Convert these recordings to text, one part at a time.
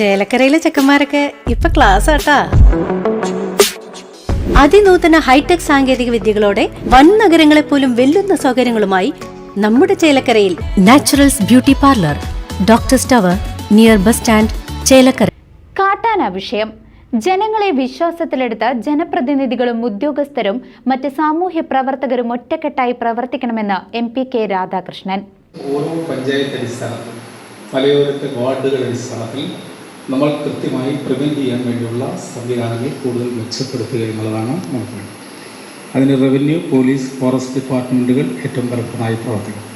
ചേലക്കരയിലെ ചെക്കന്മാരൊക്കെ ഇപ്പൊ ക്ലാസ് ആട്ടാ. അതിനൂതന ഹൈടെക് സാങ്കേതിക വിദ്യകളോടെ വൻ നഗരങ്ങളെ പോലും വെല്ലുന്ന സൗകര്യങ്ങളുമായി നമ്മുടെ ചേലക്കരയിൽ നാച്ചുറൽസ് ബ്യൂട്ടി പാർലർ ഡോക്ടർ സ്റ്റവർ നിയർ ബസ് സ്റ്റാൻഡ് ചേലക്കര. കാട്ടാന വിഷയം. ജനങ്ങളെ വിശ്വാസത്തിലെടുത്ത ജനപ്രതിനിധികളും ഉദ്യോഗസ്ഥരും മറ്റ് സാമൂഹ്യ പ്രവർത്തകരും ഒറ്റക്കെട്ടായി പ്രവർത്തിക്കണമെന്ന് എം പി കെ രാധാകൃഷ്ണൻ. ഓരോ പഞ്ചായത്ത് അടിസ്ഥാനത്തിൽ മലയോരത്തെ വാർഡുകൾ അടിസ്ഥാനത്തിൽ നമ്മൾ കൃത്യമായി പ്രിവെന്റ് ചെയ്യാൻ വേണ്ടിയുള്ള സംവിധാനങ്ങൾ കൂടുതൽ മെച്ചപ്പെടുത്തുക എന്നുള്ളതാണ് നമുക്ക്. അതിന് റവന്യൂ പോലീസ് ഫോറസ്റ്റ് ഡിപ്പാർട്ട്മെന്റുകൾ ഏറ്റവും ഫലപ്രദമായി പ്രവർത്തിക്കും.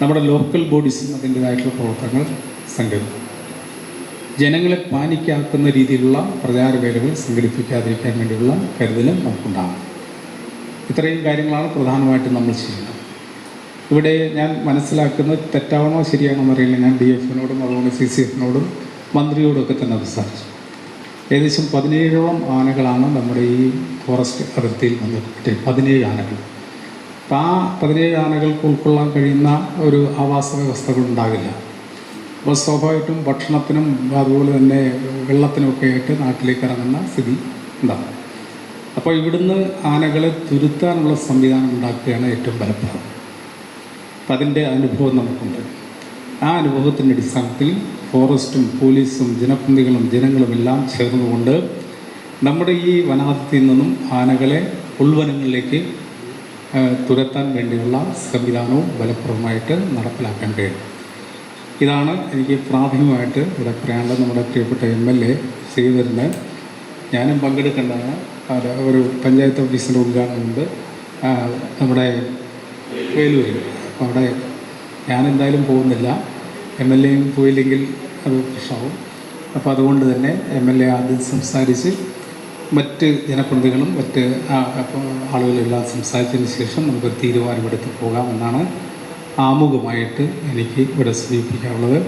നമ്മുടെ ലോക്കൽ ബോഡീസും അതിന്റേതായിട്ടുള്ള പ്രവർത്തനങ്ങൾ സംഘടിപ്പിക്കും. ജനങ്ങളെ പാനിക്കാക്കുന്ന രീതിയിലുള്ള പ്രചാരവേലകൾ സംഘടിപ്പിക്കാതിരിക്കാൻ വേണ്ടിയുള്ള കരുതലും നമുക്കുണ്ടാകും ഇത്രയും കാര്യങ്ങളാണ് പ്രധാനമായിട്ടും നമ്മൾ ചെയ്യുന്നത്. ഇവിടെ ഞാൻ മനസ്സിലാക്കുന്നത് തെറ്റാവണോ ശരിയാണോ എന്നറിയില്ല. ഞാൻ ഡി എഫിനോടും അതുപോലെ സി സി എഫിനോടും മന്ത്രിയോടും ഒക്കെ തന്നെ സംസാരിച്ചു. ഏകദേശം പതിനേഴോളം ആനകളാണ് നമ്മുടെ ഈ ഫോറസ്റ്റ് അതിർത്തിയിൽ വന്നിട്ട് പതിനേഴ് ആനകൾ. ആ പതിനേഴ് ആനകൾക്ക് ഉൾക്കൊള്ളാൻ കഴിയുന്ന ഒരു ആവാസ വ്യവസ്ഥകൾ ഉണ്ടാകില്ല അപ്പോൾ സ്വാഭാവികമായിട്ടും ഭക്ഷണത്തിനും അതുപോലെ തന്നെ വെള്ളത്തിനുമൊക്കെ ആയിട്ട് നാട്ടിലേക്ക് ഇറങ്ങുന്ന സ്ഥിതി ഉണ്ടാകും. അപ്പോൾ ഇവിടുന്ന് ആനകളെ തുരുത്താനുള്ള സംവിധാനം ഉണ്ടാക്കുകയാണ് ഏറ്റവും ഫലപ്രദം. അപ്പം അതിന്റെ അനുഭവം നമുക്കുണ്ട്. ആ അനുഭവത്തിന്റെ അടിസ്ഥാനത്തിൽ ഫോറസ്റ്റും പോലീസും ജനപ്രതിനിധികളും ജനങ്ങളും എല്ലാം ചേർന്നുകൊണ്ട് നമ്മുടെ ഈ വനാതിർത്തിയിൽ നിന്നും ആനകളെ ഉൾവനങ്ങളിലേക്ക് തുരത്താൻ വേണ്ടിയുള്ള സംവിധാനവും ഫലപ്രദമായിട്ട് നടപ്പിലാക്കാൻ കഴിയും. ഇതാണ് എനിക്ക് പ്രാഥമികമായിട്ട് ഇവിടെ പറയാനുള്ളത്. നമ്മുടെ പ്രിയപ്പെട്ട എം എൽ എ ശ്രീധരന് ഞാനും പങ്കെടുക്കേണ്ടതാണ്. ഒരു പഞ്ചായത്ത് ഓഫീസിന്റെ ഉദ്ഘാടനമുണ്ട് നമ്മുടെ വേലൂരിൽ അപ്പോൾ അവിടെ ഞാനെന്തായാലും പോകുന്നില്ല. എം എൽ എയും പോയില്ലെങ്കിൽ അത് പ്രശ്നമാവും. അപ്പോൾ അതുകൊണ്ട് തന്നെ എം എൽ എ ആദ്യം സംസാരിച്ച് മറ്റ് ജനപ്രതിനിധികളും മറ്റ് ആളുകളെല്ലാം സംസാരിച്ചതിന് ശേഷം നമുക്കൊരു തീരുമാനമെടുത്ത് പോകാമെന്നാണ് ആമുഖമായിട്ട് എനിക്ക് ഇവിടെ സൂചിപ്പിക്കാനുള്ളത്.